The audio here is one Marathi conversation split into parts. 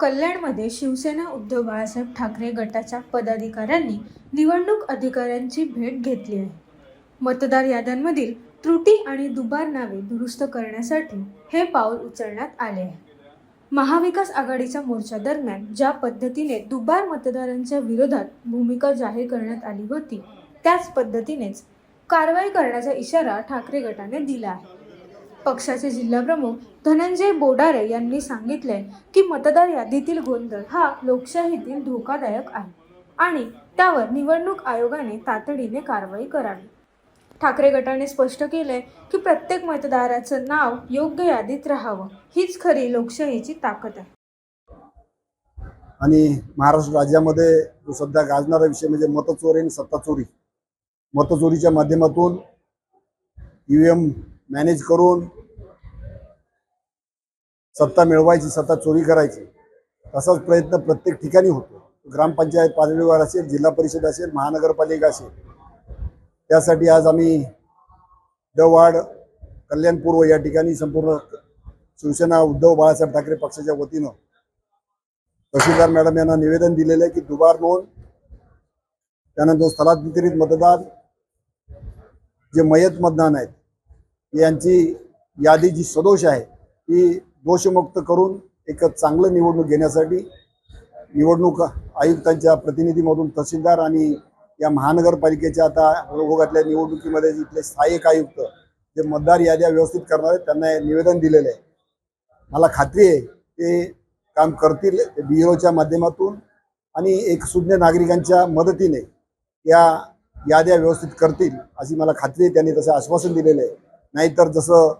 कल्याणमध्ये शिवसेना उद्धव बाळासाहेब ठाकरे गटाच्या पदाधिकाऱ्यांनी निवडणूक अधिकाऱ्यांची भेट घेतली आहे. मतदार याद्यांमधील त्रुटी आणि दुबार नावे दुरुस्त करण्यासाठी हे पाऊल उचलण्यात आले आहे. महाविकास आघाडीच्या मोर्चा दरम्यान ज्या पद्धतीने दुबार मतदारांच्या विरोधात भूमिका जाहीर करण्यात आली होती त्याच पद्धतीनेच कारवाई करण्याचा इशारा ठाकरे गटाने दिला आहे. पक्षाचे जिल्हाप्रमुख धनंजय बोडारे यांनी सांगितले की मतदार यादीतील गोंधळ हा लोकशाहीतील धोकादायक आहे आणि त्यावर निवडणूक आयोगाने तातडीने कारवाई करावी. ठाकरे गटाने स्पष्ट केले की प्रत्येक मतदाराचं नाव योग्य यादीत राहावं हीच खरी लोकशाहीची ताकद आहे. आणि महाराष्ट्र राज्यामध्ये जो सध्या गाजणारा विषय म्हणजे मतचोरी आणि सत्ता चोरी मतचोरीच्या माध्यमातून ईव्हीएम मॅनेज करून सत्ता मिळवायची सत्ता चोरी करायची तसाच प्रयत्न प्रत्येक ठिकाणी होतो. ग्रामपंचायत पातळीवर असेल जिल्हा परिषद असेल महानगरपालिका असेल. त्यासाठी आज आम्ही दवाड कल्याणपूर्व या ठिकाणी संपूर्ण शिवसेना उद्धव बाळासाहेब ठाकरे पक्षाच्या वतीनं तहसीलदार मॅडम यांना निवेदन दिलेलं आहे की दुबार नोंद त्यानंतर स्थलांतरित मतदान जे मयत मतदान आहेत यांची यादी जी सदोष आहे ती दोषमुक्त करून एक चांगलं निवडणूक घेण्यासाठी निवडणूक आयुक्तांच्या प्रतिनिधीमधून तहसीलदार आणि या महानगरपालिकेच्या आता ओघातल्या निवडणुकीमध्ये इथले सहाय्यक आयुक्त जे मतदार याद्या व्यवस्थित करणार आहेत त्यांना निवेदन दिलेलं आहे. मला खात्री आहे ते काम करतील बी ओच्या माध्यमातून आणि एक सुज्ञ नागरिकांच्या मदतीने या याद्या व्यवस्थित करतील अशी मला खात्री आहे त्यांनी तसं आश्वासन दिलेलं आहे. नाहीतर जसं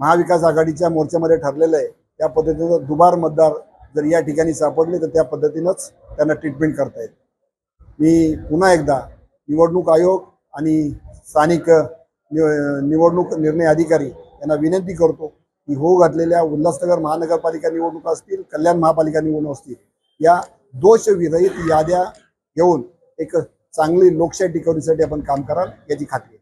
महाविकास आघाडीच्या मोर्चामध्ये ठरलेलं आहे त्या पद्धतीनं दुबार मतदार जर या ठिकाणी सापडले तर त्या पद्धतीनंच त्यांना ट्रीटमेंट करता येईल. मी पुन्हा एकदा निवडणूक आयोग आणि स्थानिक निवडणूक निर्णय अधिकारी यांना विनंती करतो की हो घातलेल्या उल्हासनगर महानगरपालिका निवडणुका असतील कल्याण महापालिका निवडणूक असतील या दोषविरहित याद्या घेऊन एक चांगली लोकशाही टिकवण्यासाठी आपण काम कराल याची खात्री